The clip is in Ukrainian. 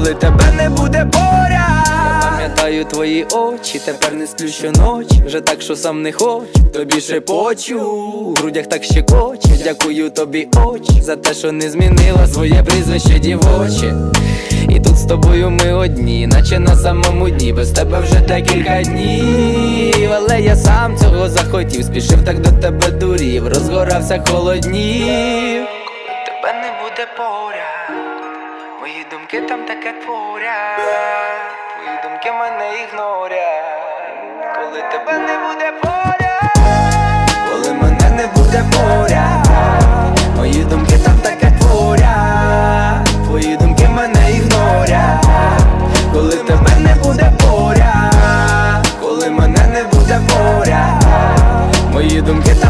коли тебе не буде поряд. Пам'ятаю твої очі, тепер не сплю щоночі. Вже так, що сам не хочу, тобі шепочу У грудях так щекоче, дякую тобі очі За те, що не змінила своє прізвище дівоче. І тут з тобою ми одні, наче на самому дні, без тебе вже декілька днів. Але я сам цього захотів, спішив так до тебе дурів, розгорався холоднів. Тебе не буде поряд, Мої думки там таке творя, твої думки мене ігнорять, коли тебе не буде поряд, коли мене не буде поряд, мої думки там таке творять, твої думки мене ігнорять, коли тебе не буде поряд, коли мене не буде поряд, мої думки там.